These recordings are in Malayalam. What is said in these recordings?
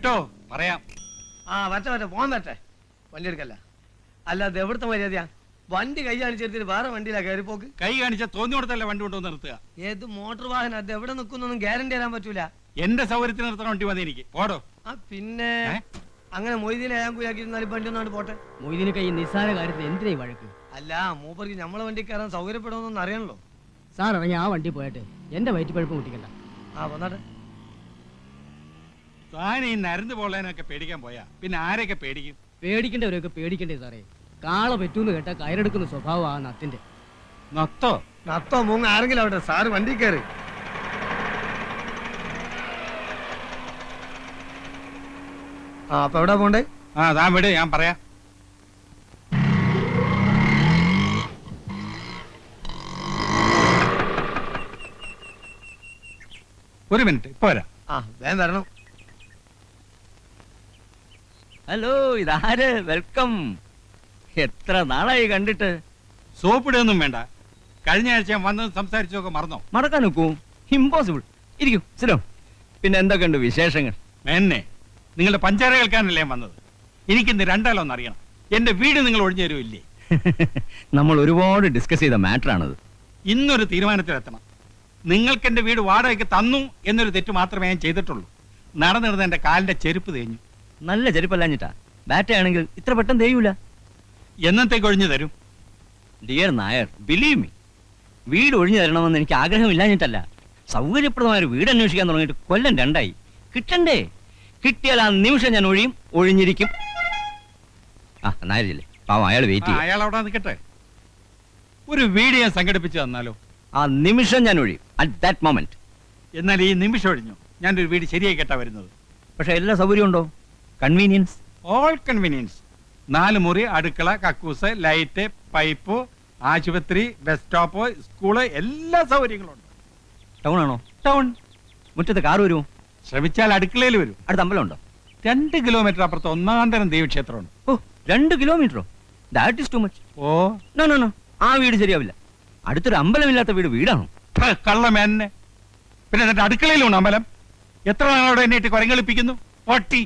വിട്ടോ പറയാം. ആ വരട്ടെ വരട്ടെ പോകാൻ വരട്ടെ. വണ്ടി എടുക്കല്ല അല്ലാതെ അത് എവിടുത്തെ മര്യാദയാ? വണ്ടി കൈ കാണിച്ചെടുത്തിട്ട് വേറെ വണ്ടിയിലാ കയറി പോക്ക്? കൈ കാണിച്ച തോന്നി കൊടുത്തല്ല വണ്ടി കൊണ്ടുവന്ന് നിർത്തുക? ഏത് മോട്ടോർ വാഹനം? അത് എവിടെ നിൽക്കുന്നൊന്നും ഗ്യാരണ്ടി തരാൻ പറ്റൂല. എന്റെ സൗകര്യത്തിന് നിർത്തണ വണ്ടി മതി എനിക്ക്. പോടോ. ആ പിന്നെ ഏ? അങ്ങനെ മൊയ്തീനെ ഞാൻ കുയാക്കിയിരുന്നാലും വണ്ടി ഒന്നാണ്ട് പോട്ടെ. മൊയ്തീനൊക്കെ കൈ നിസ്സാര കാര്യത്തിൽ എന്തിനാ ഈ വഴക്ക്? അല്ല മൂപ്പർക്ക് നമ്മളെ വണ്ടി കയറാൻ സൗകര്യപ്പെടുമെന്നൊന്നും അറിയണല്ലോ. സാർ ഇറങ്ങി ആ വണ്ടി പോയിട്ട്. എന്റെ വയറ്റിപ്പഴുപ്പ് മുട്ടിക്കണ്ട. ആ വന്നാട്ടെ. താൻ ഈ നരന്ന് പോളേനൊക്കെ പേടിക്കാൻ പോയാ. പിന്നെ ആരെയൊക്കെ പേടിക്കും? പേടിക്കേണ്ടവരൊക്കെ പേടിക്കണ്ടേ സാറേ. കാള പറ്റൂന്ന് കേട്ടാ കയറെടുക്കുന്ന സ്വഭാവം ആ നത്തിന്റെ. നത്തോ? നത്തോ മൂന്ന് ആരെങ്കിലും അവിടെ? സാറ് വണ്ടി കയറി. ആ അപ്പൊ എവിടെ പോണ്ടേ? ആ താൻ വിട് ഞാൻ പറയാം. ഒരു മിനിറ്റ് ഇപ്പൊ വരാം. ആ വേഗം വരണം. ഹലോ ഇതാര്? വെൽക്കം. എത്ര നാളായി കണ്ടിട്ട്? സോപ്പിടൊന്നും വേണ്ട. കഴിഞ്ഞ ആഴ്ച ഞാൻ വന്ന് സംസാരിച്ചൊക്കെ മറന്നോ? മറക്കാൻ നോക്കൂ. ഇമ്പോസിബിൾ ഇരിക്കും സിലോ പിന്നെ എന്തൊക്കെയുണ്ട് വിശേഷങ്ങൾ? എന്നെ നിങ്ങളുടെ പഞ്ചാര കേൾക്കാനല്ലേ ഞാൻ വന്നത്? എനിക്കിന്ന് രണ്ടാലോ അറിയണം. എന്റെ വീട് നിങ്ങൾ ഒഴിഞ്ഞു തരുമില്ലേ നമ്മൾ ഒരുപാട് ഡിസ്കസ് ചെയ്ത മാറ്റർ ആണത് ഇന്നൊരു തീരുമാനത്തിലെത്തണം. നിങ്ങൾക്ക് എന്റെ വീട് വാടകയ്ക്ക് തന്നു എന്നൊരു തെറ്റ് മാത്രമേ ഞാൻ ചെയ്തിട്ടുള്ളൂ. നടന്നിരുന്ന എന്റെ കാലിന്റെ ചെരുപ്പ് തേഞ്ഞു. നല്ല ചെരുപ്പല്ലാഞ്ഞിട്ടാ. ബാറ്റ ആണെങ്കിൽ ഇത്ര പെട്ടെന്ന് തെയ്യൂല എന്നത്തേക്ക് ഒഴിഞ്ഞു തരും? ഡിയർ നായർ ബിലീവ് മീ വീട് ഒഴിഞ്ഞു തരണമെന്ന് എനിക്ക് ആഗ്രഹമില്ലാഞ്ഞിട്ടല്ല. സൗകര്യപ്രദമായ ഒരു വീട് അന്വേഷിക്കാൻ തുടങ്ങിയിട്ട് കൊല്ലം രണ്ടായി. കിട്ടണ്ടേ? കിട്ടിയാൽ ആ നിമിഷം ഞാൻ ഒഴിയും ഒഴിഞ്ഞിരിക്കും. ആ നായരില്ലേ? പാവം അയാൾ വെയിറ്റ് ചെയ്യും. അയാൾ അവിടെ നിൽക്കട്ടെ. ഒരു വീട് ഞാൻ സംഘടിപ്പിച്ചു തന്നാലോ? ആ നിമിഷം ഞാൻ ഒഴിയും അറ്റ് ദാറ്റ് മൊമെന്റ് എന്നാൽ ഈ നിമിഷം ഒഴിഞ്ഞു. ഞാനൊരു വീട് ശരിയായി കേട്ടാ വരുന്നത്. പക്ഷെ എല്ലാ സൗകര്യം ഉണ്ടോ? കൺവീനിയൻസ് ഓൾ കൺവീനിയൻസ് നാല് മുറി അടുക്കള കക്കൂസ് ലൈറ്റ് പൈപ്പ് ആശുപത്രി ബസ് സ്റ്റോപ്പ് സ്കൂൾ എല്ലാ സൗകര്യങ്ങളും ഉണ്ട്. ടൗൺ ആണോ? ടൗൺ മുറ്റത്ത് കാർ വരുമോ? ശ്രമിച്ചാൽ അടുക്കളയിൽ വരും. അടുത്ത അമ്പലം ഉണ്ടോ? രണ്ട് കിലോമീറ്റർ അപ്പുറത്ത് ഒന്നാം തരം ദേവീക്ഷേത്രമാണ് ഓ രണ്ട് കിലോമീറ്ററോ that is too much oh. No no no ആ വീട് ശരിയാവില്ല. അടുത്തൊരു അമ്പലമില്ലാത്ത വീട് വീടാണോ? കള്ളമേന്നെ പിന്നെ അടുക്കളയിലുണ്ട് അമ്പലം? എത്ര നാളോടെ എന്നെ ഇട്ട് കുരങ്ങളിപ്പിക്കുന്നു? ഒട്ടി.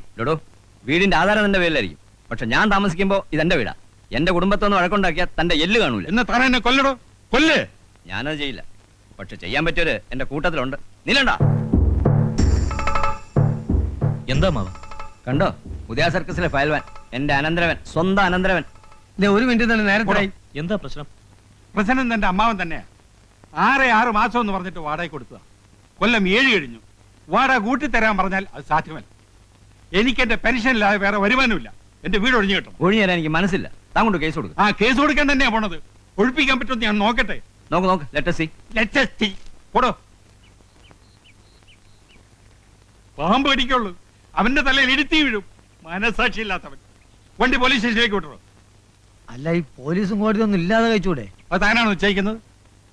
വീടിന്റെ ആധാരം തന്റെ പേരിലായിരിക്കും. പക്ഷെ ഞാൻ താമസിക്കുമ്പോ ഇതെന്റെ വീടാ. എന്റെ കുടുംബത്തൊന്ന് വഴക്കുണ്ടാക്കിയാൽ തന്റെ എല്ല് കാണൂല. എന്ന് താൻ എന്നെ കൊല്ലടോ. കൊല്ലേ. ഞാനത് ചെയ്യില്ല. പക്ഷെ ചെയ്യാൻ പറ്റിയൊരു എന്റെ കൂട്ടത്തിലുണ്ട്. നിലണ്ട. എന്താ മാവ കണ്ടോ? ഉദയാ സർക്കസിലെ ഫയൽവാൻ എന്റെ അനന്തരവൻ. സ്വന്തം അനന്തരവൻ. ഒരു മിനിറ്റ് തന്നെ നേരത്തെ എന്താ പ്രശ്നം? പ്രശ്നം തന്റെ അമ്മാവൻ തന്നെ ആറ് ആറ് മാസം എന്ന് പറഞ്ഞിട്ട് വാടക കൊടുത്തതാ. കൊല്ലം ഏഴ് കഴിഞ്ഞു. വാടക കൂട്ടിത്തരാൻ പറഞ്ഞാൽ അത് സാധ്യമല്ല. എനിക്ക് എന്റെ പെൻഷൻ പെൻഷനില്ലാതെ വേറെ വരുമാനമില്ല. എന്റെ വീട് ഒഴിഞ്ഞു കേട്ടോ ഒഴിഞ്ഞു തരാൻ എനിക്ക് മനസ്സില്ല. താൻ കൊണ്ട് കേസ് കൊടുക്കും. ആ കേസ് കൊടുക്കാൻ തന്നെയാ പോണത്. ഒഴിപ്പിക്കാൻ പറ്റുമെന്ന് ഞാൻ നോക്കട്ടെ? നോക്ക് നോക്ക്. പോടോ പാമ്പ് അടിക്കുള്ളൂ അവന്റെ തലയിൽ ഇരുത്തി വീഴും. മനസാക്ഷി ഇല്ലാത്തവൻ. വണ്ടി പോലീസ് സ്റ്റേഷനിലേക്ക് വിട്ടോ അല്ല ഈ പോലീസും കോടതി ഒന്നും ഇല്ലാതെ കഴിച്ചൂടെ? അത് താനാണ് നിശ്ചയിക്കുന്നത്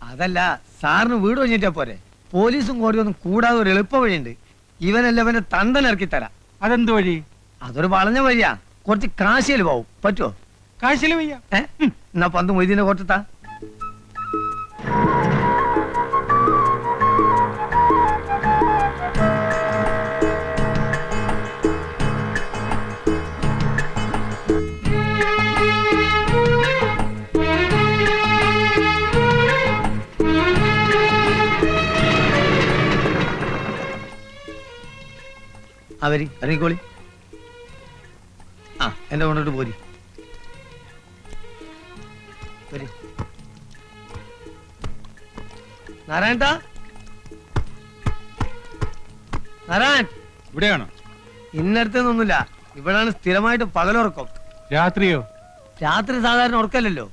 അതല്ല സാറിന് വീട് കഴിഞ്ഞിട്ടാ പോരെ. പോലീസും കോടതി ഒന്നും കൂടാതെ ഒരു എളുപ്പ വഴിയുണ്ട് ഇവനല്ല ഇവന്റെ ഇറക്കി തരാം അതെന്ത് വഴി? അതൊരു വളഞ്ഞ വഴിയാ. കുറച്ച് കാശിയിൽ പോവും. പറ്റുമോ കാശിയിൽ വയ്യ. എന്നാ പന്ത് മൊയ്തീനെ കൊടുത്താ അവരി ഇറങ്ങിക്കോളി ആ എന്റെ കൊണ്ടിട്ട് പോരി. വരി. നാരായണ നാരായൺ. ഇവിടെയാണോ? ഇന്നടത്തൊന്നുമില്ല ഇവിടാണ് സ്ഥിരമായിട്ട് പകലുറക്കം. രാത്രിയോ? രാത്രി സാധാരണ ഉറക്കല്ലല്ലോ.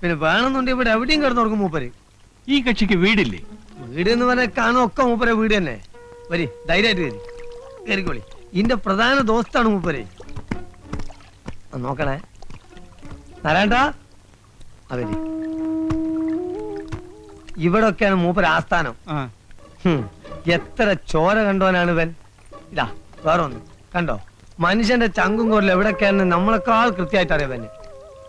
പിന്നെ വേണമെന്നുണ്ടെങ്കിൽ ഇവിടെ എവിടെയും കിടന്ന് ഉറക്കും മൂപ്പര്. ഈ കക്ഷിക്ക് വീടില്ലേ? വീട് എന്ന് പറഞ്ഞാൽ കാണും ഒക്കെ മൂപ്പരെ വീട് തന്നെ. വരി ധൈര്യമായിട്ട് വരി. കയറിക്കോളി ഇന്റെ പ്രധാന ദോസ്താണ് മൂപ്പരെ. നോക്കണേ. നാരായണ അവർ. ഇവിടൊക്കെയാണ് മൂപ്പര് ആസ്ഥാനം. എത്ര ചോര കണ്ടോനാണ് ഇവൻ. ഇതാ വേറെ ഒന്ന് കണ്ടോ? മനുഷ്യന്റെ ചങ്കും കൊല്ലം എവിടൊക്കെയാണെന്ന് നമ്മളെക്കാൾ കൃത്യമായിട്ട് അറിയാവന്നെ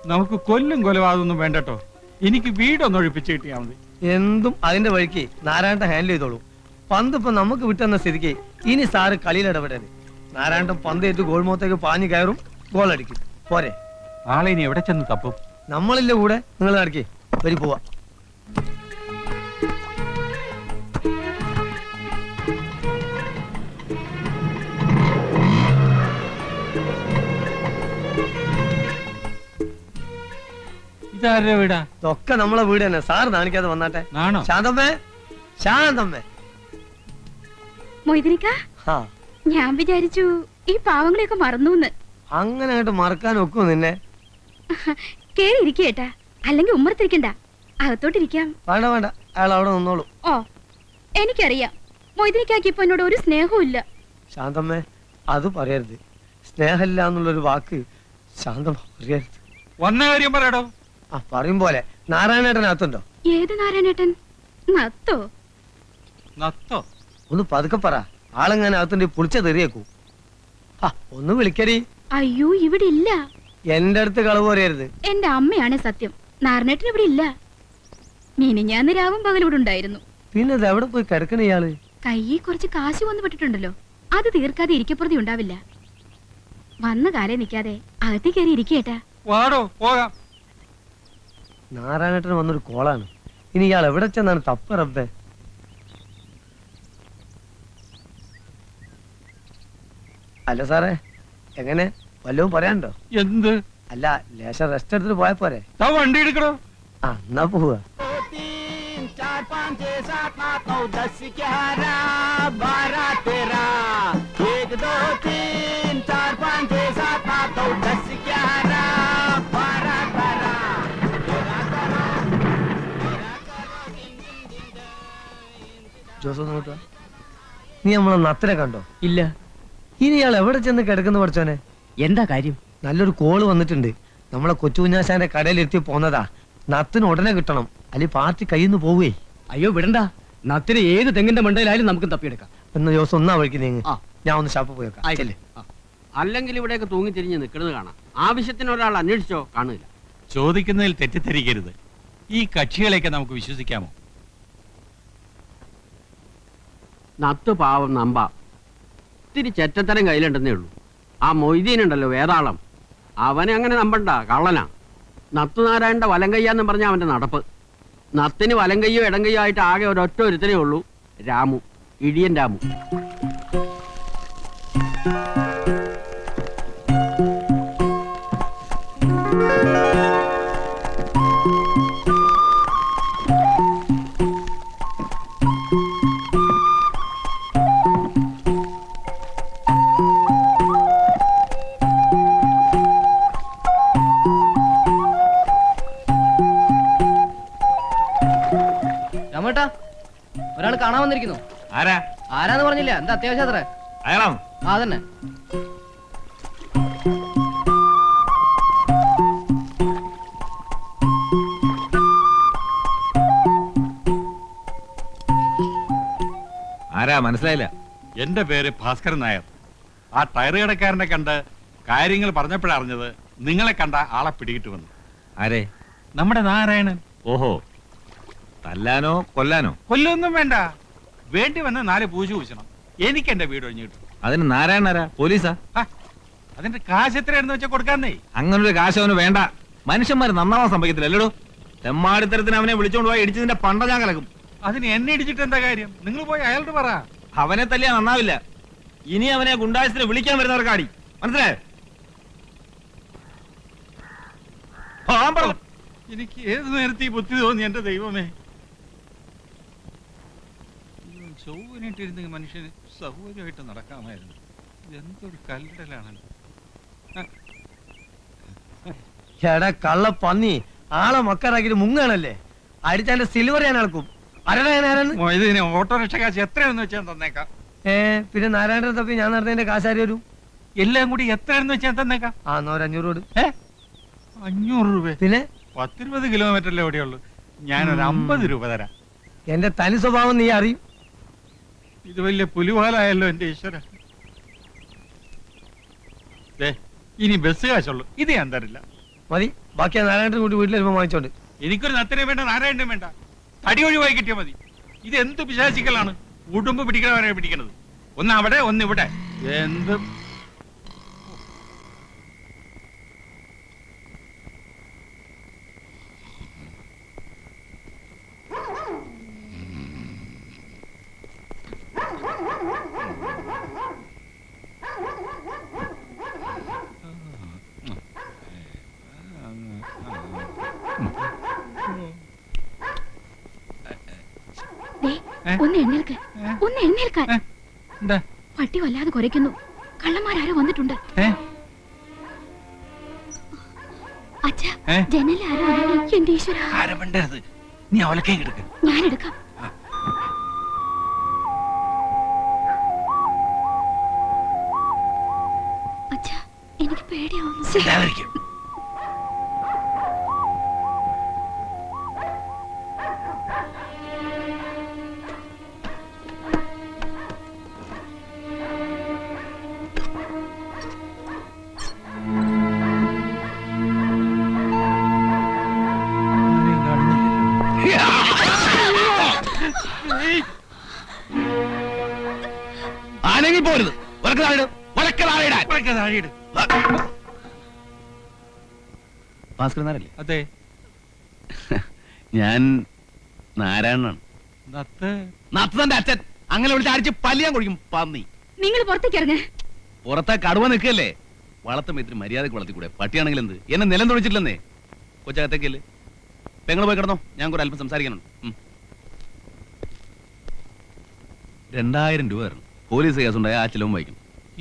നമുക്ക് കൊല്ലും കൊലപാതകമൊന്നും വേണ്ടട്ടോ എനിക്ക് വീടൊന്നൊഴിപ്പിച്ച് കിട്ടിയാ മതി. എന്തും അതിന്റെ വഴിക്ക് നാരായണ ഹാൻഡിൽ ചെയ്തോളൂ. പന്ത് ഇപ്പൊ നമുക്ക് വിട്ടെന്ന സ്ഥിതിക്ക് ഇനി സാറ് കളിയിൽ ഇടപെടരുത്. നാരായണൻ പന്ത് പന്തേറ്റ് ഗോൾമുഖത്തേക്ക് പാഞ്ഞു കയറും ഗോൾ അടിക്കും. പോരെ. ആളെ ഇനി എവിടെ ചെന്ന് തപ്പും? നമ്മളില്ല കൂടെ? നിങ്ങൾ നടക്കേ. വരി പോവാ. ഇതാരുടെ വീടാ? ഇതൊക്കെ നമ്മളെ വീട് തന്നെ. സാർ കാണിക്കാതെ വന്നാട്ടെ. ശാന്തമ്മേ. ശാന്തമ്മേ. മൊയ്തിനിക്ക? ഞാൻ വിചാരിച്ചു ഈ പാവങ്ങളെയൊക്കെ മറന്നു അങ്ങനെ മറക്കാൻ ഒക്കും നിന്നെ? കേറി ഇരിക്കേട്ടാ അല്ലെങ്കിൽ ഉമ്മറത്തിരിക്കണ്ട. അകത്തോട്ടിരിക്കാം. വേണ്ട വേണ്ട. അയാൾ അവിടെ നിന്നോളൂ. ഓ എനിക്കറിയാം. മൊയ്തിനിക്കാക്ക് ഇപ്പൊ എന്നോട് ഒരു സ്നേഹവും ഇല്ല. ശാന്തമ്മേ അത് പറയരുത്. സ്നേഹമില്ല എന്നുള്ളൊരു വാക്ക് ശാന്തമ്മ പറയരുത്. വന്ന കാര്യം പറയടോ. ആ പറയും പോലെ. നാരായണേട്ടൻ അകത്തുണ്ടോ ഏത് നാരായണേട്ടൻ? നത്തോ? നത്തോ? ഒന്ന് പതുക്കെ പറ. ആളെങ്ങനെ അകത്തിന്റെ പുളിച്ച തെറിയേക്കൂ. ആ ഒന്ന് വിളിക്കടി. അയ്യോ ഇവിടെ ഇല്ല. എന്റെ അടുത്ത് കളവ് പറയരുത്. എന്റെ അമ്മയാണ് സത്യം. നാരണേട്ടൻ ഇവിടെ ഇല്ല. മിനിഞ്ഞാന്ന് രാവും പകലൂടെ ഉണ്ടായിരുന്നു. പിന്നെ അത് എവിടെ പോയി കിടക്കണ ഇയാൾ? കയ്യിൽ കുറച്ച് കാശ് വന്നു പെട്ടിട്ടുണ്ടല്ലോ. അത് തീർക്കാതെ ഇരിക്കപ്പുറതി ഉണ്ടാവില്ല. വന്ന കാലേ നിൽക്കാതെ അകത്തി കയറി ഇരിക്കേട്ടാ വാടോ പോകാം. നാരായണേട്ടന് വന്നൊരു കോളാണ്. ഇനി ഇയാൾ എവിടെ ചെന്നാണ് തപ്പ് റബ്ബേ? അല്ല സാറേ എങ്ങനെ വല്ലതും പറയാനുണ്ടോ എന്ത് അല്ല ലേശം റെസ്റ്റ് എടുത്തിട്ട് പോയാ പോരെ വണ്ടി എടുക്കണോ ആ എന്നാ പോവുക ജോസ് നോക്കുക നീ നമ്മളെ നത്തിനെ കണ്ടോ ഇല്ല ഇനി ഇയാൾ എവിടെ ചെന്ന് കിടക്കുന്നു പഠിച്ചോനെ എന്താ കാര്യം? നല്ലൊരു കോൾ വന്നിട്ടുണ്ട്. നമ്മളെ കൊച്ചുകുഞ്ഞാശാന്റെ കടയിലെത്തി പോന്നതാ. നത്തിന് ഉടനെ കിട്ടണം. അല്ലെങ്കിൽ പാർട്ടി കയ്യിൽ നിന്ന് പോവേ. അയ്യോ വിടണ്ട. നത്തിന് ഏത് തെങ്ങിന്റെ മണ്ടയിലായാലും നമുക്ക് തപ്പിയെടുക്കാം. എന്ന ദിവസം ഒന്നാ വഴിക്ക് നീങ്ങ് ഞാൻ ഒന്ന് ഷാപ്പ് പോയേക്കാം. അല്ലെങ്കിൽ ഇവിടെയൊക്കെ തൂങ്ങി തിരിഞ്ഞ് നിൽക്കുന്നത് കാണാം. ആവശ്യത്തിന് ഒരാൾ അന്വേഷിച്ചോ? കാണില്ല ചോദിക്കുന്നതിൽ തെറ്റിദ്ധരിക്കരുത്. ഈ കക്ഷികളെയൊക്കെ നമുക്ക് വിശ്വസിക്കാമോ? നത്ത് പാവം നമ്പ. ഇത്തിരി ചെറ്റത്തരം കയ്യിലുണ്ടെന്നേ ഉള്ളൂ. ആ മൊയ്തീൻ ഉണ്ടല്ലോ വേതാളം. അവനെ അങ്ങനെ നമ്പണ്ട കള്ളനാ. നത്തുനാരായണന്റെ വലം കയ്യാന്ന് പറഞ്ഞ അവന്റെ നടപ്പ്. നത്തിന് വലം കയ്യോ ഇടം കയ്യോ ആയിട്ട് ആകെ ഒരൊറ്റ ഒരുത്തനേ ഉള്ളൂ രാമു ഇടിയൻ രാമു. രാമേട്ടാ അത്യാവശ്യം അത്ര അയാളാണ്? ആ തന്നെ ആരാ? മനസ്സിലായില്ല. എന്റെ പേര് ഭാസ്കരൻ നായർ. ആ ടയർ കടക്കാരനെ കണ്ട് കാര്യങ്ങൾ പറഞ്ഞപ്പോഴറിഞ്ഞത് നിങ്ങളെ കണ്ട ആളെ പിടികിട്ട് വന്നു. ആരെ? നമ്മുടെ നാരായണൻ. ഓഹോ. തല്ലാനോ കൊല്ലാനോ? കൊല്ലൊന്നും വേണ്ട. വേണ്ടി വന്ന് നാല് പൂജ പൂശണം എനിക്ക് എന്റെ വീട് ഒഴിഞ്ഞു കിട്ടും. അതിന് നാരായണനാരാ? പോലീസാ? ആ, അതിന്റെ കാശ് എത്രയാണെന്ന് വെച്ചാൽ കൊടുക്കാന്നേ. അങ്ങനൊരു കാശ് അവന് വേണ്ട. മനുഷ്യന്മാര് നന്നാവാൻ സംഭവിക്കത്തില്ല അല്ലടോ തെമ്മാടിത്തരത്തിന് അവനെ വിളിച്ചോണ്ട് പോയി ഇടിച്ചതിന്റെ പണ്ട ഞാൻ കലക്കും. അതിന് എന്നെ ഇടിച്ചിട്ട് എന്താ കാര്യം? നിങ്ങൾ പോയി അയാളോട് പറ. അവനെ തല്ലിയാ നന്നാവില്ല. ഇനി അവനെ ഗുണ്ടായസിനെ വിളിക്കാൻ വരുന്നവർക്കാടി മനസ്സിലായോ? പോകാൻ പറ എനിക്ക് ഏത് നേരത്തെ ഈ ബുദ്ധി തോന്നി എന്റെ ദൈവമേ? ചൊവ്വനായിട്ടിരുന്നെങ്കിൽ മനുഷ്യന്. സൗകര്യമായിട്ട് നടക്കാമായിരുന്നു. എന്തൊരു കല്ലടലാണ്. എടാ കള്ള പന്നി. ആളെ മക്കാറാക്കിട്ട് മുങ്ങാണല്ലേ? അടിച്ചാന്റെ സിൽവർ ഞാൻ അളക്കും. ഇതിന് ഓട്ടോറിക്ഷ കാശ് എത്രയാണെന്ന് വെച്ചാൽ തന്നേക്കാം. ഏ പിന്നെ നാരായണൻ തപ്പി ഞാൻ നടന്നതിന്റെ കാശാരി വരും. എല്ലാം കൂടി എത്രയാണെന്ന് വെച്ചാൽ തന്നേക്കാം. ആ എന്നാ ഒരു അഞ്ഞൂറ് കൊടു. ഏ? അഞ്ഞൂറ് രൂപ? പിന്നെ? പത്തിരുപത് കിലോമീറ്റർ അല്ലേ എവിടെയുള്ളൂ ഞാനൊരു അമ്പത് രൂപ തരാം. എന്റെ തനി സ്വഭാവം നീ അറിയും. ഇത് വലിയ പുലിവാലായല്ലോ എന്റെ ഈശ്വര ഇനി ബസ് കാശുള്ളൂ. ഇത് ഞാൻ തരില്ല. മതി ബാക്കി ആ നാരായണൻ കൂട്ടി വീട്ടിൽ വരുമ്പോ വാങ്ങിച്ചോണ്ട്. എനിക്കൊരു നത്തനെ വേണ്ട നാരായണനും വേണ്ട. തടി ഒഴിവായി കിട്ടിയാൽ മതി. ഇത് എന്ത് പിശാചിക്കലാണ്? ഉടുമ്പ് പിടിക്കണവരെ പിടിക്കണത്. ഒന്ന് അവിടെ ഒന്ന് ഇവിടെ. എന്ത് ഏ? ഒന്ന് എഴുന്നേൽക്ക് ഏ? ഒന്ന് എഴുന്നേൽക്കാൻ. ഏ? പട്ടി വല്ലാതെ കുരയ്ക്കുന്നു. കള്ളന്മാരാരോ വന്നിട്ടുണ്ട്? അച്ഛാ ജനലിൽ ആരോ. എന്റെ ഈശ്വര. നീ അവലക്കേ ഞാൻ എടുക്കാം. അച്ഛാ എനിക്ക് പേടിയാവുന്നു. ഭാസ്കരനാരല്ലേ അതെ. ഞാൻ നാരായണനാണ്. നത്ത്. നത്തന്റെ അച്ഛൻ. അങ്ങനെ വിളിച്ച് അടിച്ച് പലിയാൻ കുഴിക്കും പന്നി. നിങ്ങൾ പുറത്തേക്ക് ഇറങ്ങ. പുറത്തെ കടുവ നിൽക്കല്ലേ? വളർത്തും ഇത്തിരി മര്യാദയ്ക്ക് വളർത്തിക്കൂടെ? പട്ടിയാണെങ്കിൽ എന്ത്? എന്നെ നിലം തൊഴിച്ചിട്ടില്ലെന്നേ കൊച്ചകത്തേക്കല്ലേ പെങ്ങൾ പോയി കിടന്നോ? ഞാൻ കൂടെ അല്പം സംസാരിക്കാനുണ്ട്. രണ്ടായിരം രൂപ തരണം. പോലീസ് കേസുണ്ടായ ആ ചിലവും വഹിക്കും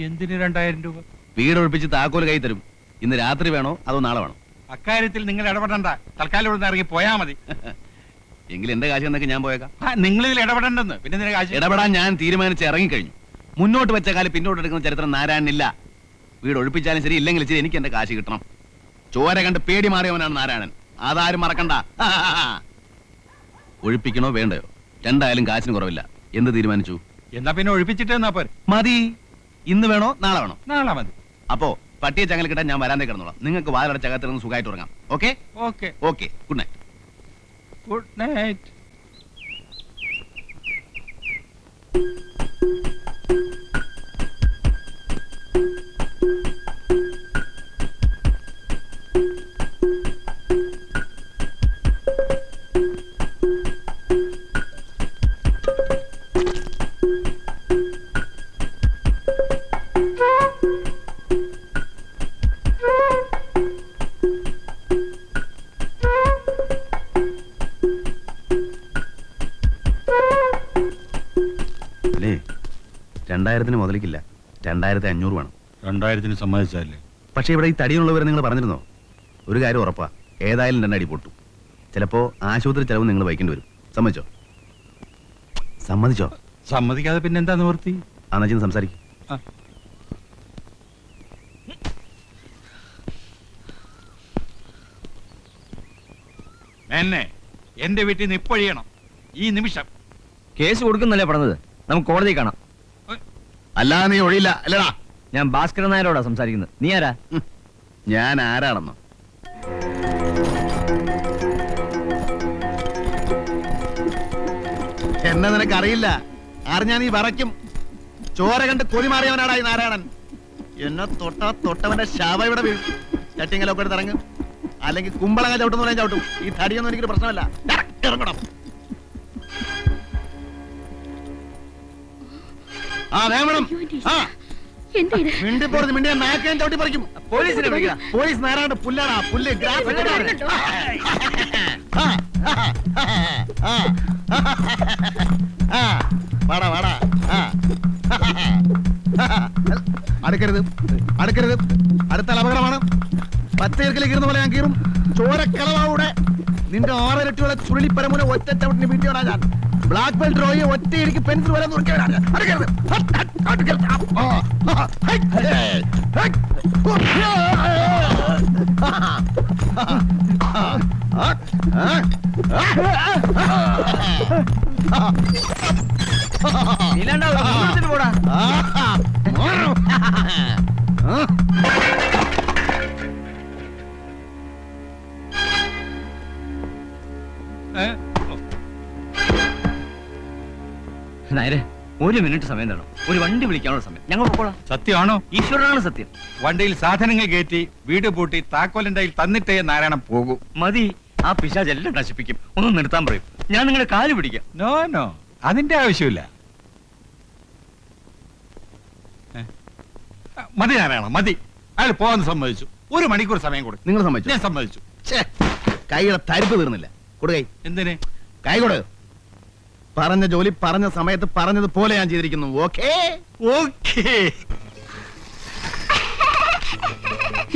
എന്തിന് രണ്ടായിരം രൂപ? വീട് ഒഴിപ്പിച്ച് താക്കോൽ കൈ തരും. ഇന്ന് രാത്രി വേണോ? അതോ നാളെ വേണോ? അക്കാര്യത്തിൽ നിങ്ങൾ ഇടപെടണ്ട. തൽക്കാലം ഇവിടുന്ന് ഇറങ്ങി പോയാ മതി. എങ്കിൽ എന്റെ കാശ് എന്നൊക്കെ ഞാൻ പോയേക്കാം. ഇതിൽ ഇടപെടണ്ടെന്ന്. പിന്നെ കാശ്? ഇടപെടാൻ ഞാൻ തീരുമാനിച്ച് ഇറങ്ങിക്കഴിഞ്ഞു. മുന്നോട്ട് വെച്ച കാലം പിന്നോട്ട് എടുക്കുന്ന ചരിത്രം നാരായണനില്ല. വീട് ഒഴിപ്പിച്ചാലും ശരി ഇല്ലെങ്കിൽ ശരി എനിക്ക് എന്റെ കാശ് കിട്ടണം. ചോര കണ്ട് പേടി മാറിയവനാണ് നാരായണൻ. അതാരും മറക്കണ്ട. ഒഴിപ്പിക്കണോ വേണ്ടയോ? രണ്ടായാലും കാശിന് കുറവില്ല. എന്ത് തീരുമാനിച്ചു? എന്നാ പിന്നെ ഒഴിപ്പിച്ചിട്ട് എന്നാ പോരെ? മതി. ഇന്ന് വേണോ? നാളെ വേണോ? നാളെ മതി. അപ്പോ പട്ടിയെ ചങ്ങല കിട്ടാൻ ഞാൻ വരാൻ കിടന്നോളാം. നിങ്ങൾക്ക് വാതിലടച്ചകത്തിരുന്ന് സുഖമായിട്ട് ഉറങ്ങാം. Okay okay okay good night good night രണ്ടായിരത്തിന് മുതലിക്കില്ല. രണ്ടായിരത്തി അഞ്ഞൂറ് വേണം. രണ്ടായിരത്തിന് സമ്മതിച്ചല്ലേ പക്ഷേ ഇവിടെ ഈ തടിയുള്ളവരെ നിങ്ങൾ പറഞ്ഞിരുന്നോ? ഒരു കാര്യം ഉറപ്പാ. ഏതായാലും രണ്ടടി അടിപൊട്ടു ചിലപ്പോ ആശുപത്രി ചെലവ് നിങ്ങൾ വഹിക്കേണ്ടി വരും. സമ്മതിച്ചോ? സമ്മതിച്ചോ? സമ്മതിക്കാതെ പിന്നെ എന്താ നിവർത്തി അന്നച്ചിന്ന് സംസാരിക്കും. എന്നെ എന്റെ വീട്ടിൽ നിന്ന് ഇപ്പൊഴിയണം ഈ നിമിഷം. കേസ് കൊടുക്കുന്നല്ലേ പറഞ്ഞത്? നമുക്ക് കോടതി കാണാം. അല്ലാതെ നീ ഒഴിയില്ല. അല്ലടാ. ഞാൻ ഭാസ്കരൻ നായരോടാ സംസാരിക്കുന്നത്. നീ ആരാ? ഞാൻ ആരാണെന്നോ? എന്നെ നിനക്കറിയില്ല. അറിഞ്ഞാ നീ വറയ്ക്കും ചോര കണ്ട് കൊതി മാറിയവനാടാ ഈ നാരായണൻ. എന്നെ തൊട്ട തൊട്ടവന്റെ ശവ ഇവിടെ വീഴും. ചട്ടിങ്ങലൊക്കെ ഇറങ്ങും. അല്ലെങ്കിൽ കുമ്പളങ്ങ ചവിട്ടുന്ന പോലെ ചവിട്ടും. ഈ തടിയൊന്നും എനിക്കൊരു പ്രശ്നമല്ല. ഇറ- ഇറങ്ങണം ആ വേണം ആ എന്താ ഇത് മിണ്ടിപ്പോടുന്നു മിണ്ടിയ നാക്കാൻ ചവിട്ടി പറിക്കും പോലീസിനെ വിളിക്കണം പോലീസ് നേരാണ്ട് പുല്ലാടാ പുല്ല് ഗ്രാഫ് വാടാ വാടാ ആ. അടുക്കരുത് അടുക്കരുത് അടുത്ത അപകടമാണ് പച്ചയിറക്കിലേക്ക് ഇരുന്ന പോലെ ഞാൻ കീറും ചോരക്കളവാവിടെ നിന്റെ ആറരട്ടിയുള്ള ചുരുളിപ്പരമുന ഒറ്റ ചവിട്ടിന് വീട്ടിയോടാ ഞാൻ ബ്ലാക്ക് ബെൽറ്റ് റോയെ ഒറ്റ ഇടിക്ക് പെൻസിൽ വരെ നുറുക്കിയവനാണ് ഞാൻ. അടുക്കരുത് ഹട്ട്, ഹട്ട്, അടുക്കരുത്. ആ, ആ, ഹൈ, ഹേ, ഹൈ. പോടാ നായരെ ഒരു മിനിറ്റ് സമയം തരണം. ഒരു വണ്ടി വിളിക്കാനുള്ള സമയം. ഞങ്ങൾ പോക്കോളാം. സത്യമാണോ? ഈശ്വരനാണ് സത്യം. വണ്ടിയിൽ സാധനങ്ങൾ കയറ്റി വീട് പൂട്ടി താക്കോലിന്റെ കയ്യിൽ തന്നിട്ടേ നാരായണൻ പോകൂ. മതി. ആ പിശാജ് എല്ലാം നശിപ്പിക്കും. ഒന്ന് നിർത്താൻ പറയും. ഞാൻ നിങ്ങളെ കാൽ പിടിക്കാം. No no. അതിന്റെ ആവശ്യമില്ല? മതി നാരായണ മതി. അയാൾ പോകാൻ സമ്മതിച്ചു. ഒരു മണിക്കൂർ സമയം കൊടുക്കും നിങ്ങൾ സമ്മതിച്ചു? ഞാൻ സമ്മതിച്ചു. കൈകളെ കൈയുടെ തരിപ്പ് തീർന്നില്ല. കൊടുക്കൈ എന്തിന്? കൈ കൊടു. പറഞ്ഞ ജോലി പറഞ്ഞ സമയത്ത് പറഞ്ഞത് പോലെ ഞാൻ ചെയ്തിരിക്കുന്നു. ഓക്കേ ഓക്കേ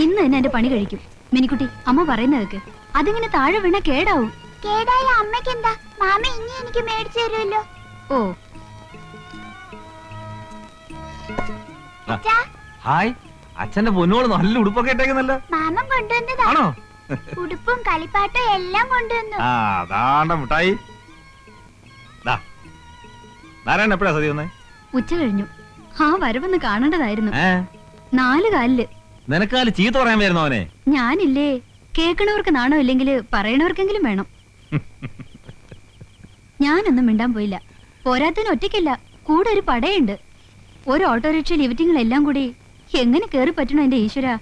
ഇന്ന് തന്നെ എന്റെ പണി കഴിക്കും. മിനിക്കുട്ടി അമ്മ പറയുന്നത് കേക്ക്. അതിങ്ങനെ താഴെ വീണ കേടാവും. കേടായ അമ്മയ്ക്ക് എന്താ? മാമ ഇനി എനിക്ക് മേടിച്ചു തരുമല്ലോ. ഓ. അച്ഛാ. ഹായ്. അച്ഛന്റെ പൊന്നോൾ നല്ല ഉടുപ്പൊക്കെ ഇട്ടേക്കുന്നല്ലോ. മാമൻ കൊണ്ടുവന്നതാണോ ഉടുപ്പും കളിപ്പാട്ടും എല്ലാം കൊണ്ടുവന്നു. ആ അതാണ്ട മുട്ടായി നാരായണൻ എപ്പോഴാ സതി വന്നേ? ഉച്ച കഴിഞ്ഞു. ആ വരവൊന്ന് കാണേണ്ടതായിരുന്നു. നാല് കാലിൽ. നിനക്കാൽ ചീത്ത പറയാൻ വരുന്നു അവനെ? ഞാനില്ലേ. കേൾക്കണവർക്ക് നാണോ ഇല്ലെങ്കിൽ പറയണവർക്കെങ്കിലും വേണം. ഞാനൊന്നും മിണ്ടാൻ പോയില്ല. പോരാത്തതിന് ഒറ്റയ്ക്കല്ല. കൂടെ ഒരു പടയുണ്ട്. ഒരു ഓട്ടോറിക്ഷ ഇവറ്റിങ്ങളെല്ലാം കൂടി എങ്ങനെ കേറി പറ്റണോ എന്റെ ഈശ്വര?